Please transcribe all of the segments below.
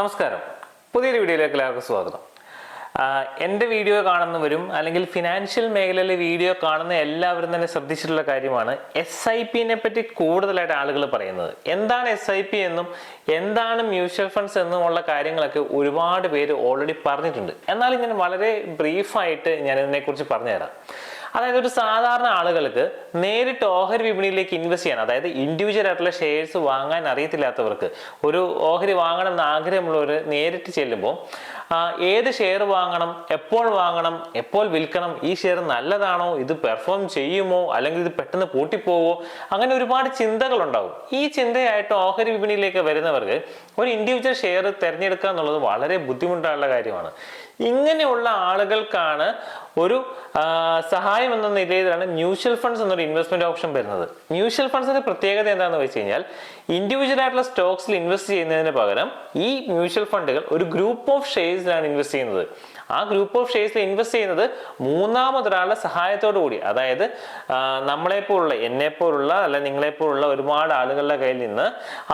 നമസ്കാരം. പുതിയൊരു വീഡിയോയിലേക്ക് എല്ലാവർക്കും സ്വാഗതം. എന്റെ വീഡിയോ കാണുന്നവരും അല്ലെങ്കിൽ ഫിനാൻഷ്യൽ മേഖലയിലെ വീഡിയോ കാണുന്ന എല്ലാവരും തന്നെ ശ്രദ്ധിച്ചിട്ടുള്ള കാര്യമാണ് എസ് ഐ പിനെ പറ്റി കൂടുതലായിട്ട് ആളുകൾ പറയുന്നത്. എന്താണ് എസ് ഐ പി എന്നും എന്താണ് മ്യൂച്വൽ ഫണ്ട്സ് എന്നുമുള്ള കാര്യങ്ങളൊക്കെ ഒരുപാട് പേര് ഓൾറെഡി പറഞ്ഞിട്ടുണ്ട്. എന്നാൽ ഞാൻ വളരെ ബ്രീഫായിട്ട് ഞാൻ ഇതിനെക്കുറിച്ച് പറഞ്ഞുതരാം. അതായത് ഒരു സാധാരണ ആളുകൾക്ക് നേരിട്ട് ഓഹരി വിപണിയിലേക്ക് ഇൻവെസ്റ്റ് ചെയ്യാൻ അതായത് ഇൻഡിവിജ്വൽ ആയിട്ടുള്ള ഷെയർസ് വാങ്ങാൻ അറിയത്തില്ലാത്തവർക്ക് ഒരു ഓഹരി വാങ്ങണം എന്ന് ആഗ്രഹമുള്ളവർ നേരിട്ട് ചെല്ലുമ്പോൾ ഏത് ഷെയർ വാങ്ങണം എപ്പോൾ വാങ്ങണം എപ്പോൾ വിൽക്കണം ഈ ഷെയർ നല്ലതാണോ ഇത് പെർഫോം ചെയ്യുമോ അല്ലെങ്കിൽ ഇത് പെട്ടെന്ന് പൂട്ടിപ്പോവോ അങ്ങനെ ഒരുപാട് ചിന്തകൾ ചിന്തകളുണ്ടാവും. ഈ ചിന്തയായിട്ട് ഓഹരി വിപണിയിലേക്ക് വരുന്നവർക്ക് ഒരു ഇൻഡിവിജ്വൽ ഷെയർ തിരഞ്ഞെടുക്കുക എന്നുള്ളത് വളരെ ബുദ്ധിമുട്ടുള്ള കാര്യമാണ്. ഇങ്ങനെയുള്ള ആളുകൾക്കാണ് ഒരു സഹായം എന്ന നിലയിലാണ് മ്യൂച്വൽ ഫണ്ട്സ് എന്നൊരു ഇൻവെസ്റ്റ്മെന്റ് ഓപ്ഷൻ വരുന്നത്. മ്യൂച്വൽ ഫണ്ട്സിന്റെ പ്രത്യേകത എന്താണെന്ന് വെച്ച് കഴിഞ്ഞാൽ ഇൻഡിവിജ്വൽ ആയിട്ടുള്ള സ്റ്റോക്സിൽ ഇൻവെസ്റ്റ് ചെയ്യുന്നതിന് പകരം ഈ മ്യൂച്വൽ ഫണ്ടുകൾ ഒരു ഗ്രൂപ്പ് ഓഫ് ഷെയർസിലാണ് ഇൻവെസ്റ്റ് ചെയ്യുന്നത്. ആ ഗ്രൂപ്പ് ഓഫ് ഷെയർസിൽ ഇൻവെസ്റ്റ് ചെയ്യുന്നത് മൂന്നാമതൊരാളുടെ സഹായത്തോടു കൂടി. അതായത് നമ്മളെപ്പോലുള്ള എന്നെപ്പോലുള്ള അല്ല നിങ്ങളെപ്പോലുള്ള ഒരുപാട് ആളുകളുടെ കയ്യിൽ നിന്ന്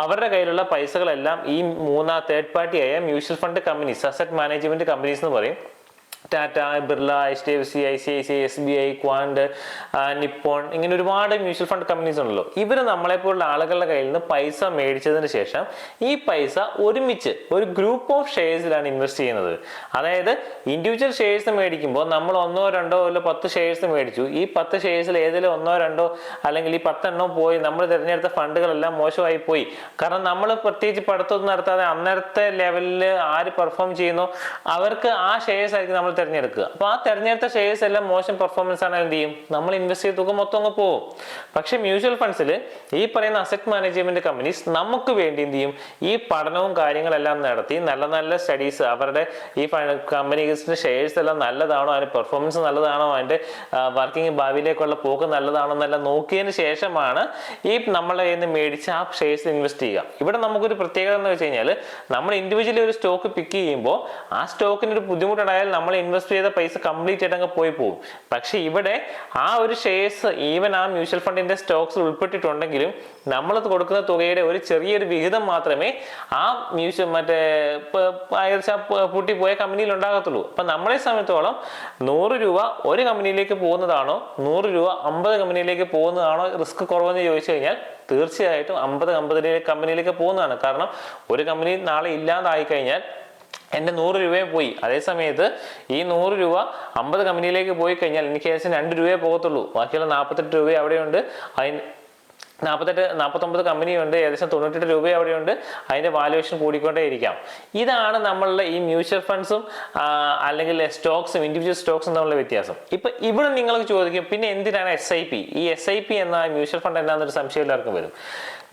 അവരുടെ കയ്യിലുള്ള പൈസകളെല്ലാം ഈ മൂന്നാം തേർഡ് പാർട്ടിയായ mutual fund companies asset management companies എന്ന് പറയും. Tata Birla H D F C I C I C S B I Quant Nippon ഇങ്ങനെ ഒരുപാട് മ്യൂച്വൽ ഫണ്ട് കമ്പനീസ് ഉണ്ടല്ലോ. ഇവർ നമ്മളെപ്പോലുള്ള ആളുകളുടെ കയ്യിൽ നിന്ന് പൈസ മേടിച്ചതിന് ശേഷം ഈ പൈസ ഒരുമിച്ച് ഒരു ഗ്രൂപ്പ് ഓഫ് ഷെയർസിലാണ് ഇൻവെസ്റ്റ് ചെയ്യുന്നത്. അതായത് ഇൻഡിവിജ്വൽ ഷെയർസ് മേടിക്കുമ്പോൾ നമ്മൾ ഒന്നോ രണ്ടോ അല്ല പത്ത് ഷെയർസ് മേടിച്ചു. ഈ പത്ത് ഷെയർസിൽ ഏതെങ്കിലും ഒന്നോ രണ്ടോ അല്ലെങ്കിൽ ഈ പത്തെണ്ണോ പോയി നമ്മൾ തിരഞ്ഞെടുത്ത ഫണ്ടുകളെല്ലാം മോശമായി പോയി. കാരണം നമ്മൾ പ്രത്യേകിച്ച് പഠിത്തമൊന്നും നടത്താതെ അന്നേരത്തെ ലെവലിൽ ആര് പെർഫോം ചെയ്യുന്നു അവർക്ക് ആ ഷെയർസ് ആയിരിക്കും നമ്മൾ തിരഞ്ഞെടുക്കുക. അപ്പോൾ ആ തിരഞ്ഞെടുത്ത ഷെയർസ് എല്ലാം മോശം പെർഫോമൻസ് ആണ് എന്ത് ചെയ്യും? നമ്മൾ ഇൻവെസ്റ്റ് ചെയ്ത തുക മൊത്തം അങ്ങ് പോകും. പക്ഷേ മ്യൂച്വൽ ഫണ്ട്സിൽ ഈ പറയുന്ന അസറ്റ് മാനേജ്മെന്റ് കമ്പനീസ് നമുക്ക് വേണ്ടി എന്ത് ചെയ്യും? ഈ പഠനവും കാര്യങ്ങളെല്ലാം നടത്തി നല്ല നല്ല സ്റ്റഡീസ് അവരുടെ ഈ കമ്പനീസിന്റെ ഷെയർസ് എല്ലാം നല്ലതാണോ? അതിന്റെ പെർഫോമൻസ് നല്ലതാണോ? അതിന്റെ വർക്കിംഗ് ഭാവിയിലേക്കുള്ള പോക്ക് നല്ലതാണോ? എന്നെല്ലാം നോക്കിയതിന് ശേഷമാണ് ഈ നമ്മളെ നിന്ന് മേടിച്ച് ആ ഷെയർസ് ഇൻവെസ്റ്റ് ചെയ്യുക. ഇവിടെ നമുക്കൊരു പ്രത്യേകത എന്ന് വെച്ച് കഴിഞ്ഞാൽ നമ്മൾ ഇൻഡിവിജ്വലി ഒരു സ്റ്റോക്ക് പിക്ക് ചെയ്യുമ്പോൾ ആ സ്റ്റോക്കിന് ഒരു ബുദ്ധിമുട്ടുണ്ടായാൽ നമ്മൾ ഇൻവെസ്റ്റ് ചെയ്ത പൈസ കംപ്ലീറ്റ് ആയിട്ട് അങ്ങ് പോയി പോകും പക്ഷെ ഇവിടെ ആ ഒരു ഷെയർസ് ഈവൻ ആ മ്യൂച്വൽ ഫണ്ടിന്റെ സ്റ്റോക്സിൽ ഉൾപ്പെട്ടിട്ടുണ്ടെങ്കിലും നമ്മൾ കൊടുക്കുന്ന തുകയുടെ ഒരു ചെറിയൊരു വിഹിതം മാത്രമേ ആ മ്യൂച്വൽ മറ്റേ പൂട്ടിപ്പോയ കമ്പനിയിൽ ഉണ്ടാകത്തുള്ളൂ. അപ്പൊ നമ്മളെ സംബന്ധിച്ചോളം നൂറ് രൂപ ഒരു കമ്പനിയിലേക്ക് പോകുന്നതാണോ നൂറ് രൂപ അമ്പത് കമ്പനിയിലേക്ക് പോകുന്നതാണോ റിസ്ക് കുറവെന്ന് ചോദിച്ചു കഴിഞ്ഞാൽ തീർച്ചയായിട്ടും അമ്പത് അമ്പതിലേക്ക് കമ്പനിയിലേക്ക് പോകുന്നതാണ്. കാരണം ഒരു കമ്പനി നാളെ ഇല്ലാതായി കഴിഞ്ഞാൽ എന്റെ നൂറ് രൂപയെ പോയി. അതേ സമയത്ത് ഈ നൂറ് രൂപ അമ്പത് കമ്പനിയിലേക്ക് പോയി കഴിഞ്ഞാൽ എനിക്ക് ഏകദേശം രണ്ട് രൂപയെ പോകത്തുള്ളൂ. ബാക്കിയുള്ള നാൽപ്പത്തെട്ട് രൂപ അവിടെയുണ്ട്. അതിന് നാൽപ്പത്തെട്ട് നാൽപ്പത്തൊമ്പത് കമ്പനിയുണ്ട് ഏകദേശം തൊണ്ണൂറ്റെട്ട് രൂപ അവിടെയുണ്ട്. അതിന്റെ വാല്യുവേഷൻ കൂടിക്കൊണ്ടേ ഇരിക്കാം ഇതാണ് നമ്മളുടെ ഈ മ്യൂച്വൽ ഫണ്ട്സും അല്ലെങ്കിൽ സ്റ്റോക്സും ഇൻഡിവിജ്വൽ സ്റ്റോക്സും തമ്മിലുള്ള വ്യത്യാസം. ഇപ്പം ഇവിടെ നിങ്ങൾക്ക് ചോദിക്കും പിന്നെ എന്തിനാണ് എസ് ഐ പി ഈ എസ് ഐ പി എന്ന മ്യൂച്വൽ ഫണ്ട് എന്താണെന്നൊരു സംശയം എല്ലാവർക്കും വരും.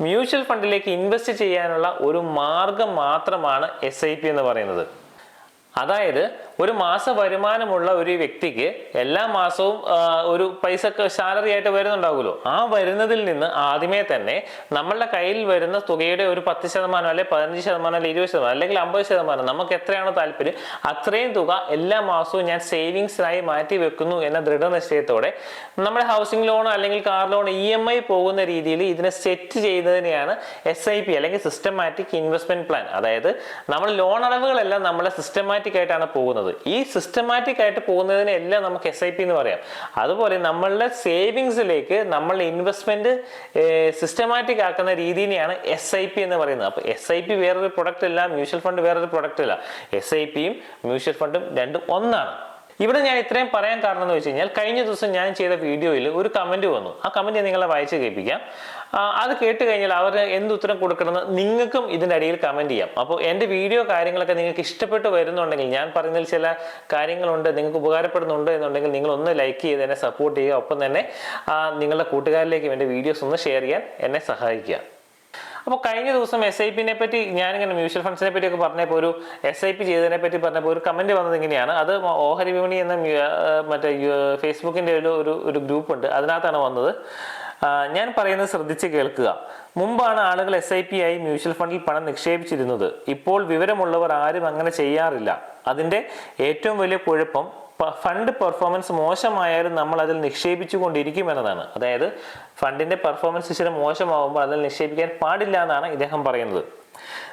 മ്യൂച്വൽ ഫണ്ടിലേക്ക് ഇൻവെസ്റ്റ് ചെയ്യാനുള്ള ഒരു മാർഗം മാത്രമാണ് എസ് ഐ പി എന്ന് പറയുന്നത്. അതായത് ഒരു മാസ വരുമാനമുള്ള ഒരു വ്യക്തിക്ക് എല്ലാ മാസവും ഒരു പൈസ സാലറി ആയിട്ട് വരുന്നുണ്ടാവുമല്ലോ. ആ വരുന്നതിൽ നിന്ന് ആദ്യമേ തന്നെ നമ്മളുടെ കയ്യിൽ വരുന്ന തുകയുടെ ഒരു പത്ത് ശതമാനം അല്ലെങ്കിൽ പതിനഞ്ച് ശതമാനം അല്ലെങ്കിൽ ഇരുപത് ശതമാനം അല്ലെങ്കിൽ അമ്പത് ശതമാനം നമുക്ക് എത്രയാണോ താല്പര്യം അത്രയും തുക എല്ലാ മാസവും ഞാൻ സേവിങ്സിനായി മാറ്റി വെക്കുന്നു എന്ന ദൃഢനിശ്ചയത്തോടെ നമ്മുടെ ഹൗസിംഗ് ലോൺ അല്ലെങ്കിൽ car loan E M I പോകുന്ന രീതിയിൽ ഇതിനെ സെറ്റ് ചെയ്യുന്നതിനെയാണ് എസ് ഐ പി അല്ലെങ്കിൽ സിസ്റ്റമാറ്റിക് ഇൻവെസ്റ്റ്മെന്റ് പ്ലാൻ അതായത് നമ്മൾ ലോൺ അളവുകളെല്ലാം നമ്മളെ സിസ്റ്റമാറ്റിക് ആയിട്ടാണ് പോകുന്നത്. ഈ സിസ്റ്റമാറ്റിക് ആയിട്ട് പോകുന്നതിനെല്ലാം നമുക്ക് എസ് ഐ പി എന്ന് പറയാം. അതുപോലെ നമ്മളുടെ സേവിങ്സിലേക്ക് നമ്മൾ ഇൻവെസ്റ്റ്മെന്റ് സിസ്റ്റമാറ്റിക് ആക്കുന്ന രീതിനെയാണ് എസ് ഐ പി എന്ന് പറയുന്നത്. അപ്പോൾ എസ് ഐ പി വേറൊരു പ്രൊഡക്റ്റ് അല്ല മ്യൂച്വൽ ഫണ്ട് വേറൊരു പ്രൊഡക്റ്റ് അല്ല എസ് ഐ പിയും മ്യൂച്വൽ ഫണ്ടും രണ്ടും ഒന്നാണ്. ഇവിടെ ഞാൻ ഇത്രയും പറയാൻ കാരണം എന്ന് വെച്ച് കഴിഞ്ഞാൽ കഴിഞ്ഞ ദിവസം ഞാൻ ചെയ്ത വീഡിയോയിൽ ഒരു കമന്റ് വന്നു. ആ കമന്റ് നിങ്ങളെ വായിച്ച് കേൾപ്പിക്കാം. അത് കേട്ട് കഴിഞ്ഞാൽ അവർ എന്ത് ഉത്തരം കൊടുക്കണമെന്ന് നിങ്ങൾക്കും ഇതിന്റെ അടിയിൽ കമന്റ് ചെയ്യാം. അപ്പോൾ എന്റെ വീഡിയോ കാര്യങ്ങളൊക്കെ നിങ്ങൾക്ക് ഇഷ്ടപ്പെട്ട് വരുന്നുണ്ടെങ്കിൽ ഞാൻ പറയുന്നതിൽ ചില കാര്യങ്ങളുണ്ട് നിങ്ങൾക്ക് ഉപകാരപ്പെടുന്നുണ്ട് എന്നുണ്ടെങ്കിൽ നിങ്ങൾ ഒന്ന് ലൈക്ക് ചെയ്ത് എന്നെ സപ്പോർട്ട് ചെയ്യുക. ഒപ്പം തന്നെ നിങ്ങളുടെ കൂട്ടുകാരിലേക്കും എന്റെ വീഡിയോസ് ഒന്ന് ഷെയർ ചെയ്യാൻ എന്നെ സഹായിക്കുക. അപ്പോൾ കഴിഞ്ഞ ദിവസം എസ് ഐ പിനെ പറ്റി ഞാനിങ്ങനെ മ്യൂച്വൽ ഫണ്ട്സിനെ പറ്റിയൊക്കെ പറഞ്ഞപ്പോൾ ഒരു എസ് ഐ പി ചെയ്തതിനെ പറ്റി പറഞ്ഞപ്പോൾ ഒരു കമന്റ് വന്നത് ഇങ്ങനെയാണ്. അത് ഓഹരി വിപണി എന്ന മറ്റേ ഫേസ്ബുക്കിന്റെ ഒരു ഒരു ഗ്രൂപ്പുണ്ട് അതിനകത്താണ് വന്നത്. ഞാൻ പറയുന്നത് ശ്രദ്ധിച്ച് കേൾക്കുക. മുമ്പാണ് ആളുകൾ എസ് ഐ പി ആയി മ്യൂച്വൽ ഫണ്ടിൽ പണം നിക്ഷേപിച്ചിരുന്നത്. ഇപ്പോൾ വിവരമുള്ളവർ ആരും അങ്ങനെ ചെയ്യാറില്ല. അതിന്റെ ഏറ്റവും വലിയ കുഴപ്പം ഫണ്ട് പെർഫോമൻസ് മോശമായാലും നമ്മൾ അതിൽ നിക്ഷേപിച്ചു കൊണ്ടിരിക്കും എന്നതാണ്. അതായത് ഫണ്ടിന്റെ പെർഫോമൻസ് ഇച്ചിരി മോശമാകുമ്പോൾ അതിൽ നിക്ഷേപിക്കാൻ പാടില്ല എന്നാണ് ഇദ്ദേഹം പറയുന്നത്.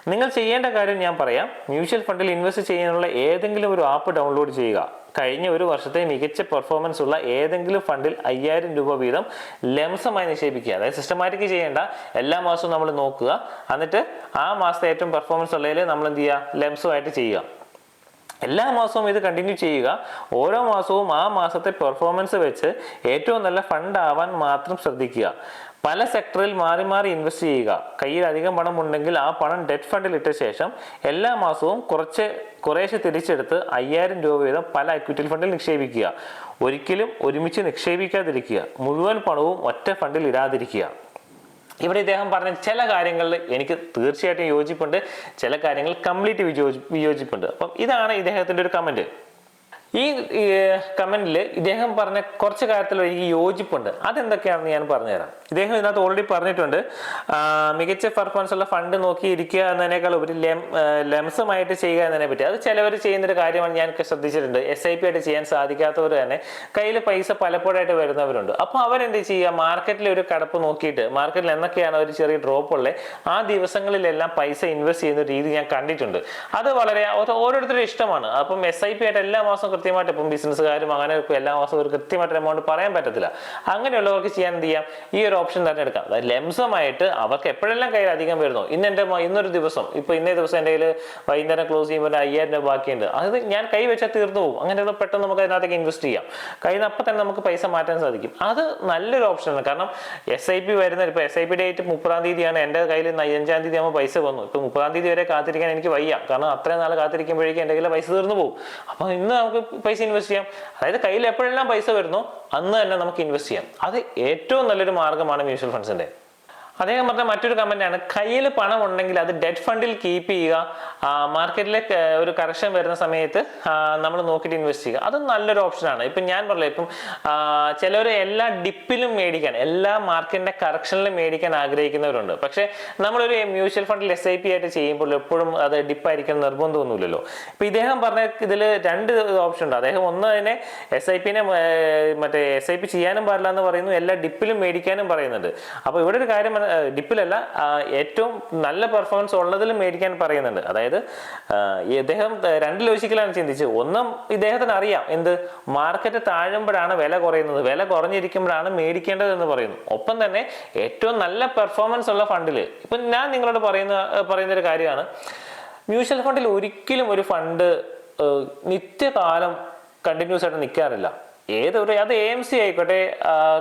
നിങ്ങൾ ചെയ്യേണ്ട കാര്യം ഞാൻ പറയാം. മ്യൂച്വൽ ഫണ്ടിൽ ഇൻവെസ്റ്റ് ചെയ്യാനുള്ള ഏതെങ്കിലും ഒരു ആപ്പ് ഡൗൺലോഡ് ചെയ്യുക. കഴിഞ്ഞ ഒരു വർഷത്തെ മികച്ച പെർഫോമൻസ് ഉള്ള ഏതെങ്കിലും ഫണ്ടിൽ അയ്യായിരം രൂപ വീതം ലംസമായി നിക്ഷേപിക്കുക. അതായത് സിസ്റ്റമാറ്റിക് ചെയ്യേണ്ട എല്ലാ മാസവും നമ്മൾ നോക്കുക. എന്നിട്ട് ആ മാസത്തെ ഏറ്റവും പെർഫോമൻസ് ഉള്ളതിൽ നമ്മൾ എന്ത് ചെയ്യുക? ലംസമായിട്ട് ചെയ്യുക. എല്ലാ മാസവും ഇത് കണ്ടിന്യൂ ചെയ്യുക. ഓരോ മാസവും ആ മാസത്തെ പെർഫോമൻസ് വെച്ച് ഏറ്റവും നല്ല ഫണ്ട് ആവാൻ മാത്രം ശ്രദ്ധിക്കുക. പല സെക്ടറിൽ മാറി മാറി ഇൻവെസ്റ്റ് ചെയ്യുക. കയ്യിൽ അധികം പണം ഉണ്ടെങ്കിൽ ആ പണം ഡെറ്റ് ഫണ്ടിൽ ഇട്ട ശേഷം എല്ലാ മാസവും കുറച്ച് കുറേശ്ശെ തിരിച്ചെടുത്ത് അയ്യായിരം രൂപ വീതം പല ഇക്വിറ്റി ഫണ്ടിൽ നിക്ഷേപിക്കുക. ഒരിക്കലും ഒരുമിച്ച് നിക്ഷേപിക്കാതിരിക്കുക. മുഴുവൻ പണവും ഒറ്റ ഫണ്ടിൽ ഇടാതിരിക്കുക. ഇവിടെ ഇദ്ദേഹം പറഞ്ഞ ചില കാര്യങ്ങളിൽ എനിക്ക് തീർച്ചയായിട്ടും യോജിപ്പുണ്ട്. ചില കാര്യങ്ങൾ കംപ്ലീറ്റ് വിയോജി വിയോജിപ്പുണ്ട്. അപ്പം ഇതാണ് ഇദ്ദേഹത്തിന്റെ ഒരു കമന്റ് ഈ കമന്റിൽ ഇദ്ദേഹം പറഞ്ഞ കുറച്ച് കാര്യത്തിൽ എനിക്ക് യോജിപ്പുണ്ട്. അതെന്തൊക്കെയാണെന്ന് ഞാൻ പറഞ്ഞുതരാം. ഇദ്ദേഹം ഇതിനകത്ത് ഓൾറെഡി പറഞ്ഞിട്ടുണ്ട്. മികച്ച പെർഫോമൻസ് ഉള്ള ഫണ്ട് നോക്കി ഇരിക്കുക എന്നതിനേക്കാൾ ഒരു ലെംസമായിട്ട് ചെയ്യുക എന്നതിനെ പറ്റി. അത് ചിലവർ ചെയ്യുന്ന ഒരു കാര്യമാണ് ഞാൻ ശ്രദ്ധിച്ചിട്ടുണ്ട്. എസ് ഐ പി ആയിട്ട് ചെയ്യാൻ സാധിക്കാത്തവർ തന്നെ കയ്യിൽ പൈസ പലപ്പോഴായിട്ട് വരുന്നവരുണ്ട്. അപ്പോൾ അവരെന്ത് ചെയ്യുക? മാർക്കറ്റിൽ ഒരു കടപ്പ് നോക്കിയിട്ട് മാർക്കറ്റിൽ എന്നൊക്കെയാണ് ഒരു ചെറിയ ഡ്രോപ്പ് ഉള്ളത് ആ ദിവസങ്ങളിലെല്ലാം പൈസ ഇൻവെസ്റ്റ് ചെയ്യുന്ന രീതി ഞാൻ കണ്ടിട്ടുണ്ട്. അത് വളരെ ഓരോരുത്തരും ഇഷ്ടമാണ്. അപ്പം എസ് ഐ പി ആയിട്ട് എല്ലാ മാസവും കൃത്യമായിട്ട് ഇപ്പം ബിസിനസ്സുകാരും അങ്ങനെ എല്ലാ മാസവും ഒരു കൃത്യമായിട്ട് എമൗണ്ട് പറയാൻ പറ്റത്തില്ല. അങ്ങനെയുള്ളവർക്ക് ചെയ്യാൻ എന്ത് ചെയ്യാം? ഈ ഒരു ഓപ്ഷൻ തന്നെ എടുക്കാം അതായത് ലംസമായിട്ട് അവർക്ക് എപ്പോഴെല്ലാം കയ്യിൽ അധികം വരുന്നു? ഇന്ന് എന്റെ ഇന്നൊരു ദിവസം ഇപ്പൊ ഇന്നേ ദിവസം എന്റെ കയ്യിൽ വൈകുന്നേരം ക്ലോസ് ചെയ്യുമ്പോൾ അയ്യായിരം രൂപ ബാക്കിയുണ്ട്. അത് ഞാൻ കൈ വെച്ചാൽ തീർന്നു പോകും. അങ്ങനെയുള്ള പെട്ടെന്ന് നമുക്ക് അതിനകത്തേക്ക് ഇൻവെസ്റ്റ് ചെയ്യാം. കയ്യിൽ നിന്ന് അപ്പം തന്നെ നമുക്ക് പൈസ മാറ്റാൻ സാധിക്കും. അത് നല്ലൊരു ഓപ്ഷനാണ് കാരണം എസ് ഐ പി വരുന്ന ഇപ്പൊ എസ് ഐ പി ഡേറ്റ് മുപ്പതാം തീയതിയാണ്. എന്റെ കയ്യിൽ അഞ്ചാം തീയതി ആകുമ്പോൾ പൈസ വന്നു. ഇപ്പൊ മുപ്പതാം തീയതി വരെ കാത്തിരിക്കാൻ എനിക്ക് വയ്യ. കാരണം അത്രയും നാൾ കാത്തിരിക്കുമ്പോഴേക്കും എന്റെ കയ്യിൽ പൈസ തീർന്നു പോകും. അപ്പൊ ഇന്ന് നമുക്ക് പൈസ ഇൻവെസ്റ്റ് ചെയ്യാം. അതായത് കയ്യിൽ എപ്പോഴെല്ലാം പൈസ വരുന്നു അന്ന് തന്നെ നമുക്ക് ഇൻവെസ്റ്റ് ചെയ്യാം. അത് ഏറ്റവും നല്ലൊരു മാർഗമാണ് മ്യൂച്വൽ ഫണ്ട്സിന്റെ അദ്ദേഹം പറഞ്ഞ മറ്റൊരു കമന്റ് ആണ്. കയ്യിൽ പണം ഉണ്ടെങ്കിൽ അത് ഡെറ്റ് ഫണ്ടിൽ കീപ്പ് ചെയ്യുക. മാർക്കറ്റിലെ ഒരു കറക്ഷൻ വരുന്ന സമയത്ത് നമ്മൾ നോക്കിയിട്ട് ഇൻവെസ്റ്റ് ചെയ്യുക. അത് നല്ലൊരു ഓപ്ഷനാണ് ഇപ്പം ഞാൻ പറഞ്ഞില്ല ഇപ്പം ചിലർ എല്ലാ ഡിപ്പിലും മേടിക്കാൻ എല്ലാ മാർക്കറ്റിന്റെ കറക്ഷനിലും മേടിക്കാൻ ആഗ്രഹിക്കുന്നവരുണ്ട്. പക്ഷേ നമ്മളൊരു മ്യൂച്വൽ ഫണ്ടിൽ എസ് ഐ പി ആയിട്ട് ചെയ്യുമ്പോൾ എപ്പോഴും അത് ഡിപ്പായിരിക്കണം നിർബന്ധമൊന്നുമില്ലല്ലോ. ഇപ്പം ഇദ്ദേഹം പറഞ്ഞ ഇതിൽ രണ്ട് ഓപ്ഷൻ ഉണ്ട്. അദ്ദേഹം ഒന്ന് തന്നെ എസ് ഐ പിന്നെ മറ്റേ എസ് ഐ പി ചെയ്യാനും പാടില്ല എന്ന് പറയുന്നു. എല്ലാ ഡിപ്പിലും മേടിക്കാനും പറയുന്നുണ്ട്. അപ്പോൾ ഇവിടെ ഒരു കാര്യം ഡിപ്പിലല്ല ഏറ്റവും നല്ല പെർഫോമൻസ് ഉള്ളതിലും മേടിക്കാൻ പറയുന്നുണ്ട്. അതായത് ഇദ്ദേഹം രണ്ട് ലോജിക്കലാണ് ചിന്തിച്ചത്. ഒന്നും ഇദ്ദേഹത്തിന് അറിയാം എന്ത് മാർക്കറ്റ് താഴുമ്പോഴാണ് വില കുറയുന്നത്. വില കുറഞ്ഞിരിക്കുമ്പോഴാണ് മേടിക്കേണ്ടത് എന്ന് പറയുന്നു. ഒപ്പം തന്നെ ഏറ്റവും നല്ല പെർഫോമൻസ് ഉള്ള ഫണ്ടിൽ ഇപ്പം ഞാൻ നിങ്ങളോട് പറയുന്ന പറയുന്ന ഒരു കാര്യമാണ്. മ്യൂച്വൽ ഫണ്ടിൽ ഒരിക്കലും ഒരു ഫണ്ട് നിത്യകാലം കണ്ടിന്യൂസ് ആയിട്ട് നിൽക്കാറില്ല. ഏതൊരു അത് എ എം സി ആയിക്കോട്ടെ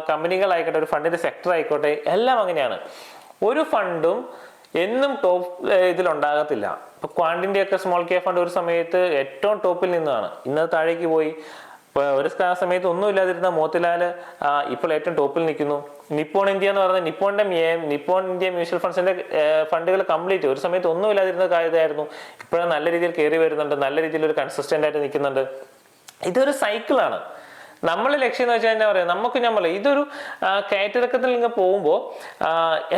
കമ്പനികളായിക്കോട്ടെ ഒരു ഫണ്ടിന്റെ സെക്ടർ ആയിക്കോട്ടെ എല്ലാം അങ്ങനെയാണ്. ഒരു ഫണ്ടും എന്നും ടോപ്പ് ഇതിലുണ്ടാകത്തില്ല ഇപ്പൊ ക്വാണ്ടിന്റെ ഒക്കെ സ്മോൾ കെയർ ഫണ്ട് ഒരു സമയത്ത് ഏറ്റവും ടോപ്പിൽ നിന്നാണ് ഇന്നത് താഴേക്ക് പോയി. ഒരു സമയത്ത് സമയത്ത് ഒന്നുമില്ലാതിരുന്ന മോത്തിലാൽ ഇപ്പോൾ ഏറ്റവും ടോപ്പിൽ നിൽക്കുന്നു. നിപ്പോൺ ഇന്ത്യ എന്ന് പറയുന്നത് നിപ്പോണിന്റെ നിപ്പോൺ ഇന്ത്യ മ്യൂച്വൽ ഫണ്ട്സിന്റെ ഫണ്ടുകൾ കംപ്ലീറ്റ് ഒരു സമയത്ത് ഒന്നും ഇല്ലാതിരുന്ന കാര്യമായിരുന്നു ഇപ്പോഴും നല്ല രീതിയിൽ കയറി വരുന്നുണ്ട്. നല്ല രീതിയിൽ ഒരു കൺസിസ്റ്റന്റ് ആയിട്ട് നിൽക്കുന്നുണ്ട്. ഇതൊരു സൈക്കിളാണ് നമ്മളെ ലക്ഷ്യം എന്ന് വെച്ചാൽ എന്താ പറയുക? നമുക്ക് ഞാൻ പറയാം ഇതൊരു കയറ്റിറക്കത്തിൽ നിന്ന് പോകുമ്പോൾ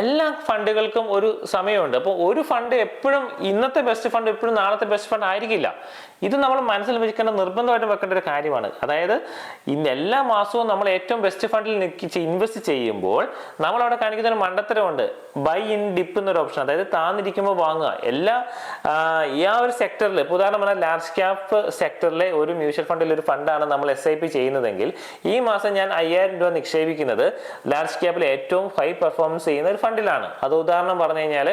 എല്ലാ ഫണ്ടുകൾക്കും ഒരു സമയമുണ്ട്. അപ്പോൾ ഒരു ഫണ്ട് എപ്പോഴും ഇന്നത്തെ ബെസ്റ്റ് ഫണ്ട് എപ്പോഴും നാളത്തെ ബെസ്റ്റ് ഫണ്ട് ആയിരിക്കില്ല. ഇത് നമ്മൾ മനസ്സിൽ വെക്കേണ്ട നിർബന്ധമായിട്ട് വെക്കേണ്ട ഒരു കാര്യമാണ്. അതായത് ഇന്ന് എല്ലാ മാസവും നമ്മൾ ഏറ്റവും ബെസ്റ്റ് ഫണ്ടിൽ ഇൻവെസ്റ്റ് ചെയ്യുമ്പോൾ നമ്മൾ അവിടെ കാണിക്കുന്ന ഒരു മണ്ടത്തരമുണ്ട്. ബൈ ഇൻ ഡിപ്പ് എന്നൊരു ഓപ്ഷൻ. അതായത് താന്നിരിക്കുമ്പോൾ വാങ്ങുക. എല്ലാ ഈ ആ ഒരു സെക്ടറിൽ ഇപ്പോൾ ഉദാഹരണം പറഞ്ഞാൽ ലാർജ് ക്യാപ്പ് സെക്ടറിലെ ഒരു മ്യൂച്വൽ ഫണ്ടിൽ ഒരു ഫണ്ടാണ് നമ്മൾ എസ് ഐ പി ചെയ്യുന്നതെങ്കിൽ ഈ മാസം ഞാൻ അയ്യായിരം രൂപ നിക്ഷേപിക്കുന്നത് ലാർജ് ക്യാപ്പിൽ ഏറ്റവും ഹൈ പെർഫോമൻസ് ചെയ്യുന്ന ഒരു ഫണ്ടിലാണ്. അത് ഉദാഹരണം പറഞ്ഞു കഴിഞ്ഞാൽ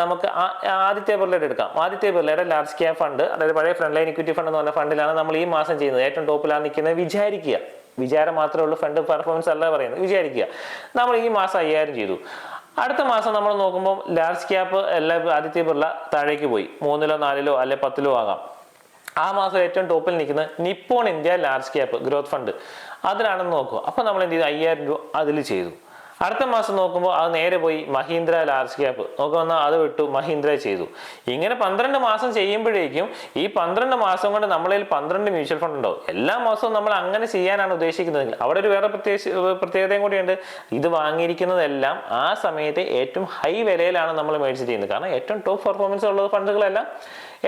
നമുക്ക് ആദിത്യ ബിർളയുടെ എടുക്കാം. ആദിത്യ ബിർളയുടെ ലാർജ് ക്യാപ് ഫണ്ട് അതായത് പഴയ ഫ്രണ്ട് ലൈൻ ഇക്വിറ്റി ഫണ്ട് എന്ന് പറഞ്ഞ ഫണ്ടിലാണ് നമ്മൾ ഈ മാസം ചെയ്യുന്നത്. ഏറ്റവും ടോപ്പിലാണ് നിൽക്കുന്നത് വിചാരിക്കുക. വിചാരം മാത്രമേ ഉള്ളൂ ഫണ്ട് പെർഫോമൻസ് അല്ല പറയുന്നത്. വിചാരിക്കുക. നമ്മൾ ഈ മാസം അയ്യായിരം ചെയ്തു. അടുത്ത മാസം നമ്മൾ നോക്കുമ്പോൾ ലാർജ് ക്യാപ്പ് എല്ലാ ആദിത്യ ബിർള താഴേക്ക് പോയി. മൂന്നിലോ നാലിലോ അല്ലെ പത്തിലോ ആകാം. ആ മാസം ഏറ്റവും ടോപ്പിൽ നിൽക്കുന്ന Nippon India large cap growth fund. അതിലാണെന്ന് നോക്കുക. അപ്പോൾ നമ്മൾ എന്ത് ചെയ്തു? അയ്യായിരം രൂപ അതിൽ ചെയ്തു. അടുത്ത മാസം നോക്കുമ്പോൾ അത് നേരെ പോയി മഹീന്ദ്ര ലാർജ് ക്യാപ്പ്. നോക്കുമെന്നാൽ അത് വിട്ടു മഹീന്ദ്ര ചെയ്തു. ഇങ്ങനെ പന്ത്രണ്ട് മാസം ചെയ്യുമ്പോഴേക്കും ഈ പന്ത്രണ്ട് മാസം കൊണ്ട് നമ്മളിൽ പന്ത്രണ്ട് മ്യൂച്വൽ ഫണ്ട് ഉണ്ടാവും. എല്ലാ മാസവും നമ്മൾ അങ്ങനെ ചെയ്യാനാണ് ഉദ്ദേശിക്കുന്നതെങ്കിൽ. അവിടെ ഒരു വേറെ പ്രത്യേക പ്രത്യേകതയും കൂടിയുണ്ട്. ഇത് വാങ്ങിയിരിക്കുന്നതെല്ലാം ആ സമയത്ത് ഏറ്റവും ഹൈ വിലയിലാണ് നമ്മൾ മേടിച്ച് ചെയ്യുന്നത്. കാരണം ഏറ്റവും ടോപ്പ് പെർഫോമൻസ് ഉള്ള ഫണ്ടുകളെല്ലാം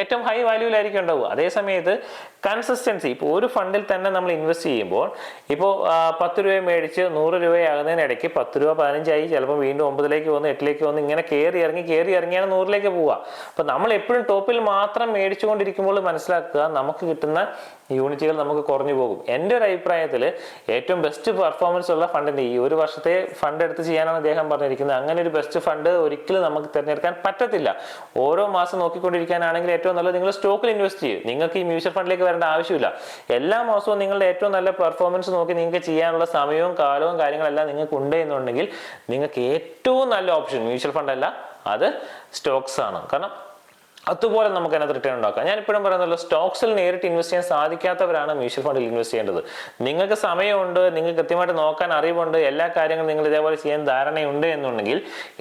ഏറ്റവും ഹൈ വാല്യൂലായിരിക്കും ഉണ്ടാവുക. അതേസമയത്ത് കൺസിസ്റ്റൻസി ഇപ്പോൾ ഒരു ഫണ്ടിൽ തന്നെ നമ്മൾ ഇൻവെസ്റ്റ് ചെയ്യുമ്പോൾ ഇപ്പോൾ പത്ത് രൂപ മേടിച്ച് നൂറ് രൂപയാകുന്നതിനിടയ്ക്ക് പത്ത് രൂപ പതിനഞ്ചായി ചിലപ്പോൾ വീണ്ടും ഒമ്പതിലേക്ക് വന്ന് എട്ടിലേക്ക് വന്ന് ഇങ്ങനെ കയറി ഇറങ്ങി കയറി ഇറങ്ങിയാണ് നൂറിലേക്ക് പോവുക. അപ്പോൾ നമ്മൾ എപ്പോഴും ടോപ്പിൽ മാത്രം മേടിച്ചുകൊണ്ടിരിക്കുമ്പോൾ മനസ്സിലാക്കുക നമുക്ക് കിട്ടുന്ന യൂണിറ്റുകൾ നമുക്ക് കുറഞ്ഞു പോകും. എന്റെ ഒരു അഭിപ്രായത്തിൽ ഏറ്റവും ബെസ്റ്റ് പെർഫോമൻസ് ഉള്ള ഫണ്ടിന്റെ ഈ ഒരു വർഷത്തെ ഫണ്ട് എടുത്ത് ചെയ്യാനാണ് അദ്ദേഹം പറഞ്ഞിരിക്കുന്നത്. അങ്ങനെ ഒരു ബെസ്റ്റ് ഫണ്ട് ഒരിക്കലും നമുക്ക് തിരഞ്ഞെടുക്കാൻ പറ്റത്തില്ല. ഓരോ മാസം നോക്കിക്കൊണ്ടിരിക്കാനാണെങ്കിൽ ഏറ്റവും നല്ലത് നിങ്ങൾ സ്റ്റോക്കിൽ ഇൻവെസ്റ്റ് ചെയ്യും. നിങ്ങൾക്ക് ഈ മ്യൂച്വൽ ഫണ്ടിലേക്ക് വരേണ്ട ആവശ്യമില്ല. എല്ലാ മാസവും നിങ്ങളുടെ ഏറ്റവും നല്ല പെർഫോമൻസ് നോക്കി നിങ്ങൾക്ക് ചെയ്യാനുള്ള സമയവും കാലവും കാര്യങ്ങളെല്ലാം നിങ്ങൾക്ക് ഉണ്ട് എന്നുണ്ടെങ്കിൽ നിങ്ങൾക്ക് ഏറ്റവും നല്ല ഓപ്ഷൻ മ്യൂച്വൽ ഫണ്ട് അല്ല അത് സ്റ്റോക്സ് ആണ്. കാരണം അതുപോലെ നമുക്ക് അതിനകത്ത് റിട്ടേൺ ഉണ്ടാക്കാം. ഞാൻ ഇപ്പോഴും പറയുന്നല്ലോ സ്റ്റോക്സിൽ നേരിട്ട് ഇൻവെസ്റ്റ് ചെയ്യാൻ സാധിക്കാത്തവരാണ് മ്യൂച്വൽ ഫണ്ടിൽ ഇൻവെസ്റ്റ് ചെയ്യേണ്ടത്. നിങ്ങൾക്ക് സമയമുണ്ട് നിങ്ങൾക്ക് കൃത്യമായിട്ട് നോക്കാൻ അറിവുണ്ട് എല്ലാ കാര്യങ്ങളും നിങ്ങൾ ഇതേപോലെ ചെയ്യാൻ ധാരണയുണ്ട് എന്നുണ്ടെങ്കിൽ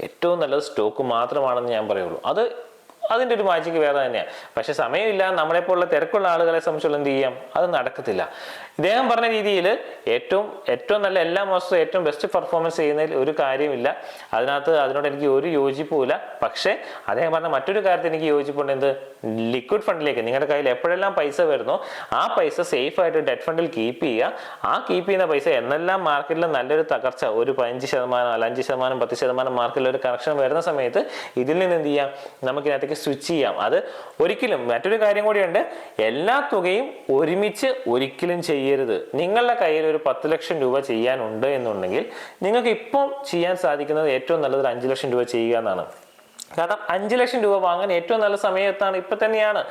ഏറ്റവും നല്ലത് സ്റ്റോക്ക് മാത്രമാണെന്ന് ഞാൻ പറയുള്ളൂ. അത് അതിന്റെ ഒരു മാജിക്ക് വേറെ തന്നെയാണ് പക്ഷെ സമയമില്ല നമ്മളെപ്പോലുള്ള തിരക്കുള്ള ആളുകളെ സംബന്ധിച്ചുള്ള എന്ത് ചെയ്യാം? അത് നടക്കത്തില്ല. ഇദ്ദേഹം പറഞ്ഞ രീതിയിൽ ഏറ്റവും ഏറ്റവും നല്ല എല്ലാ മാസവും ഏറ്റവും ബെസ്റ്റ് പെർഫോമൻസ് ചെയ്യുന്നതിൽ ഒരു കാര്യമില്ല. അതിനകത്ത് അതിനോട് എനിക്ക് ഒരു യോജിപ്പുമില്ല. പക്ഷേ അദ്ദേഹം പറഞ്ഞ മറ്റൊരു കാര്യത്തിൽ എനിക്ക് യോജിപ്പുണ്ട്. എന്ത്? ലിക്വിഡ് ഫണ്ടിലേക്ക് നിങ്ങളുടെ കയ്യിൽ എപ്പോഴെല്ലാം പൈസ വരുന്നോ ആ പൈസ സേഫ് ആയിട്ട് ഡെറ്റ് ഫണ്ടിൽ കീപ്പ് ചെയ്യുക. ആ കീപ്പ് ചെയ്യുന്ന പൈസ എന്നെല്ലാം മാർക്കറ്റിൽ നല്ലൊരു തകർച്ച ഒരു പതിനഞ്ച് ശതമാനം അല്ല അഞ്ച് ശതമാനം പത്ത് ശതമാനം മാർക്കറ്റിൽ ഒരു കറക്ഷൻ വരുന്ന സമയത്ത് ഇതിൽ നിന്ന് എന്ത് ചെയ്യാം? നമുക്ക് ഇതിനകത്തേക്ക് സ്വിച്ച് ചെയ്യാം അത് ഒരിക്കലും മറ്റൊരു കാര്യം കൂടിയുണ്ട് എല്ലാ തുകയും ഒരുമിച്ച് ഒരിക്കലും ചെയ്യരുത്. നിങ്ങളുടെ കയ്യിൽ ഒരു പത്ത് ലക്ഷം രൂപ ചെയ്യാനുണ്ട് എന്നുണ്ടെങ്കിൽ നിങ്ങൾക്ക് ഇപ്പം ചെയ്യാൻ സാധിക്കുന്നത് ഏറ്റവും നല്ലത് അഞ്ച് ലക്ഷം രൂപ ചെയ്യുക എന്നാണ്. കാരണം അഞ്ച് ലക്ഷം രൂപ വാങ്ങാൻ ഏറ്റവും നല്ല സമയത്താണ് ഇപ്പൊ തന്നെയാണ്.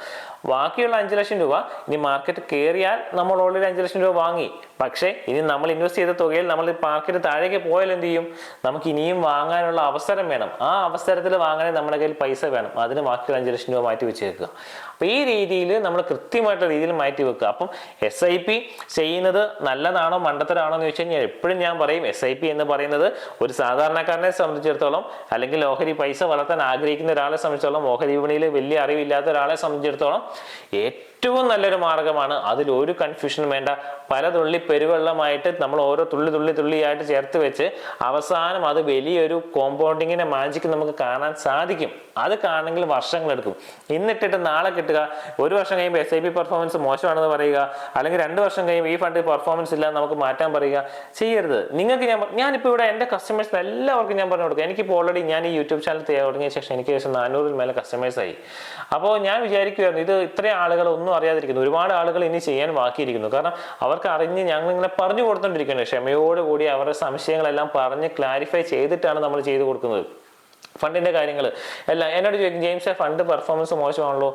ബാക്കിയുള്ള അഞ്ച് ലക്ഷം രൂപ ഇനി മാർക്കറ്റ് കയറിയാൽ നമ്മൾ ഓൾറെഡി അഞ്ച് ലക്ഷം രൂപ വാങ്ങി. പക്ഷേ ഇനി നമ്മൾ ഇൻവെസ്റ്റ് ചെയ്ത തുകയിൽ നമ്മൾ മാർക്കറ്റ് താഴേക്ക് പോയാൽ എന്ത് ചെയ്യും? നമുക്ക് ഇനിയും വാങ്ങാനുള്ള അവസരം വേണം. ആ അവസരത്തിൽ വാങ്ങാനേ നമ്മുടെ കയ്യിൽ പൈസ വേണം. അതിന് ബാക്കിയുള്ള അഞ്ച് ലക്ഷം രൂപ മാറ്റി വെച്ചേക്കുക. അപ്പൊ ഈ രീതിയിൽ നമ്മൾ കൃത്യമായിട്ടുള്ള രീതിയിൽ മാറ്റി വെക്കുക. അപ്പം എസ് ഐ പി ചെയ്യുന്നത് നല്ലതാണോ മണ്ടത്തരാണോ എന്ന് ചോദിച്ചു കഴിഞ്ഞാൽ എപ്പോഴും ഞാൻ പറയും എസ് ഐ പി എന്ന് പറയുന്നത് ഒരു സാധാരണക്കാരനെ സംബന്ധിച്ചിടത്തോളം അല്ലെങ്കിൽ ഓഹരി പൈസ വളർത്താൻ ആഗ്രഹിക്കുന്ന ഒരാളെ സംബന്ധിച്ചിടത്തോളം ഓഹരി വിപണിയിൽ വലിയ അറിവില്ലാത്ത ഒരാളെ സംബന്ധിച്ചിടത്തോളം 예측 ഏറ്റവും നല്ലൊരു മാർഗമാണ് അതിൽ ഒരു കൺഫ്യൂഷനും വേണ്ട. പല തുള്ളി പെരുവെള്ളമായിട്ട് നമ്മൾ ഓരോ തുള്ളി തുള്ളി തുള്ളിയായിട്ട് ചേർത്ത് വെച്ച് അവസാനം അത് വലിയൊരു കോമ്പൗണ്ടിങ്ങിന്റെ മാജിക്ക് നമുക്ക് കാണാൻ സാധിക്കും. അത് കാണണമെങ്കിൽ വർഷങ്ങളെടുക്കും ഇന്നിട്ടിട്ട് നാളെ കിട്ടുക. ഒരു വർഷം കഴിയുമ്പോൾ എസ് ഐ പി പെർഫോമൻസ് മോശമാണെന്ന് പറയുക. അല്ലെങ്കിൽ രണ്ട് വർഷം കഴിയുമ്പോൾ ഈ ഫണ്ട് പെർഫോമൻസ് ഇല്ല നമുക്ക് മാറ്റാൻ പറയുക. ചെയ്യരുത്. നിങ്ങൾക്ക് ഞാൻ ഞാനിപ്പോൾ ഇവിടെ എന്റെ കസ്റ്റമേഴ്സ് എല്ലാവർക്കും ഞാൻ പറഞ്ഞു കൊടുക്കും. എനിക്കിപ്പോൾ ഓൾറെഡി ഞാൻ ഈ യൂട്യൂബ് ചാനൽ തുടങ്ങിയ ശേഷം എനിക്ക് ഏകദേശം നാനൂറിൽ മേലെ കസ്റ്റമേഴ്സായി അപ്പോൾ ഞാൻ വിചാരിക്കുമായിരുന്നു ഇത് ഇത്രയും ആളുകൾ ഒന്നും അറിയാതിരിക്കുന്നു. ഒരുപാട് ആളുകൾ ഇനി ചെയ്യാൻ ബാക്കിയിരിക്കുന്നു. കാരണം അവർക്ക് അറിഞ്ഞ് ഞങ്ങൾ ഇങ്ങനെ പറഞ്ഞു കൊടുത്തോണ്ടിരിക്കുന്നത് ക്ഷമയോടുകൂടി അവരുടെ സംശയങ്ങളെല്ലാം പറഞ്ഞ് ക്ലാരിഫൈ ചെയ്തിട്ടാണ് നമ്മൾ ചെയ്തു കൊടുക്കുന്നത്. ഫണ്ടിന്റെ കാര്യങ്ങൾ എല്ലാം എന്നോട് ചോദിക്കും ജെയിംസ് ഫണ്ട് പെർഫോമൻസ് മോശമാണല്ലോ?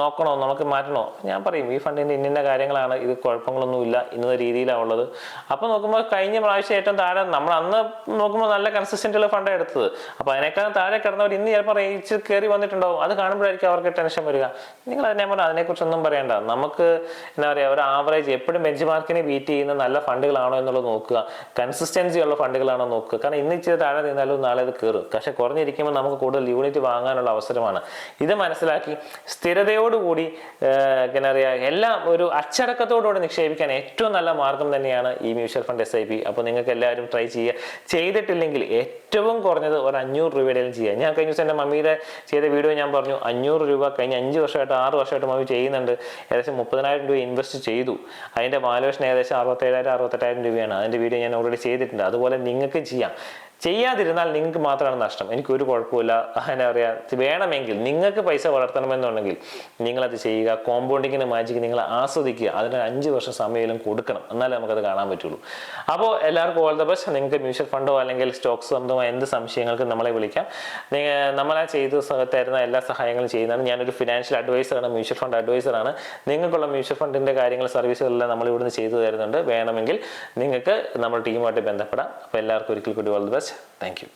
നോക്കണോ? നമുക്ക് മാറ്റണോ? ഞാൻ പറയും ഈ ഫണ്ടിന്റെ ഇന്നിന്റെ കാര്യങ്ങളാണ്. ഇത് കുഴപ്പങ്ങളൊന്നുമില്ല. ഇന്ന രീതിയിലാണ് ഉള്ളത്. അപ്പോൾ നോക്കുമ്പോൾ കഴിഞ്ഞ പ്രാവശ്യം ഏറ്റവും താഴെ നമ്മൾ അന്ന് നോക്കുമ്പോൾ നല്ല കൺസിസ്റ്റന്റ് ഉള്ള ഫണ്ടാണ് എടുത്തത്. അപ്പോൾ അതിനേക്കാൾ താഴെ കിടന്നവർ ഇന്ന് ചിലപ്പോൾ റേറ്റ് കയറി വന്നിട്ടുണ്ടാവും. അത് കാണുമ്പോഴായിരിക്കും അവർക്ക് ടെൻഷൻ വരിക. നിങ്ങൾ അതിനെ പറഞ്ഞാൽ അതിനെക്കുറിച്ചൊന്നും പറയണ്ട. നമുക്ക് എന്താ പറയുക ഒരു ആവറേജ് എപ്പോഴും ബെഞ്ച് മാർക്കിനെ ബീറ്റ് ചെയ്യുന്ന നല്ല ഫണ്ടുകളാണോ എന്നുള്ളത് നോക്കുക. കൺസിസ്റ്റൻസി ഉള്ള ഫണ്ടുകളാണോ നോക്കുക. കാരണം ഇന്ന് ഇച്ചിരി താഴെ നിന്നാലും നാളെ അത് കയറും പക്ഷെ കുറഞ്ഞിരിക്കുമ്പോൾ നമുക്ക് കൂടുതൽ യൂണിറ്റ് വാങ്ങാനുള്ള അവസരമാണ്. ഇത് മനസ്സിലാക്കി സ്ഥിരതയോടുകൂടി എന്താ പറയുക എല്ലാം ഒരു അച്ചടക്കത്തോടുകൂടി നിക്ഷേപിക്കാൻ ഏറ്റവും നല്ല മാർഗം തന്നെയാണ് ഈ mutual fund S I P അപ്പോൾ നിങ്ങൾക്ക് എല്ലാവരും ട്രൈ ചെയ്യുക. ചെയ്തിട്ടില്ലെങ്കിൽ ഏറ്റവും കുറഞ്ഞത് ഒരു അഞ്ഞൂറ് രൂപയുടെയും ചെയ്യുക ഞാൻ കഴിഞ്ഞ ദിവസം എന്റെ മമ്മിയുടെ ചെയ്ത വീഡിയോ ഞാൻ പറഞ്ഞു അഞ്ഞൂറ് രൂപ കഴിഞ്ഞ അഞ്ച് വർഷമായിട്ട് ആറ് വർഷമായിട്ട് മമ്മി ചെയ്യുന്നുണ്ട്. ഏകദേശം മുപ്പതിനായിരം രൂപ ഇൻവെസ്റ്റ് ചെയ്തു. അതിന്റെ വാലുവേഷൻ ഏകദേശം അറുപത്തേഴായിരം അറുപത്തെട്ടായിരം രൂപയാണ്. അതിന്റെ വീഡിയോ ഞാൻ ഓൾറെഡി ചെയ്തിട്ടുണ്ട്. അതുപോലെ നിങ്ങൾക്ക് ചെയ്യാം. ചെയ്യാതിരുന്നാൽ നിങ്ങൾക്ക് മാത്രമാണ് നഷ്ടം. എനിക്ക് ഒരു കുഴപ്പമില്ല എന്താ പറയുക വേണമെങ്കിൽ നിങ്ങൾക്ക് പൈസ വളർത്തണമെന്നുണ്ടെങ്കിൽ നിങ്ങളത് ചെയ്യുക. കോമ്പൗണ്ടിങ്ങിന് മാജിക്ക് നിങ്ങൾ ആസ്വദിക്കുക. അതിന് അഞ്ച് വർഷം സമയമെങ്കിലും കൊടുക്കണം. എന്നാലേ നമുക്കത് കാണാൻ പറ്റുള്ളൂ. അപ്പോൾ എല്ലാവർക്കും ഓൾ ദ ബെസ്റ്റ് നിങ്ങൾക്ക് മ്യൂച്വൽ ഫണ്ടോ അല്ലെങ്കിൽ സ്റ്റോക്സ് ഫണ്ടോ എന്ത് സംശയങ്ങൾക്കും നമ്മളെ വിളിക്കാം. നമ്മളെ ചെയ്ത് തരുന്ന എല്ലാ സഹായങ്ങളും ചെയ്യുന്നതാണ്. ഞാനൊരു ഫിനാൻഷ്യൽ അഡ്വൈസറാണ് മ്യൂച്വൽ ഫണ്ട് അഡ്വൈസറാണ് നിങ്ങൾക്കുള്ള മ്യൂച്വൽ ഫണ്ടിന്റെ കാര്യങ്ങൾ സർവീസുകളെല്ലാം നമ്മൾ ഇവിടുന്ന് ചെയ്തു തരുന്നുണ്ട്. വേണമെങ്കിൽ നിങ്ങൾക്ക് നമ്മുടെ ടീമുമായിട്ട് ബന്ധപ്പെടാം. അപ്പോൾ എല്ലാവർക്കും ഒരിക്കൽ കൂടി all the best Thank you.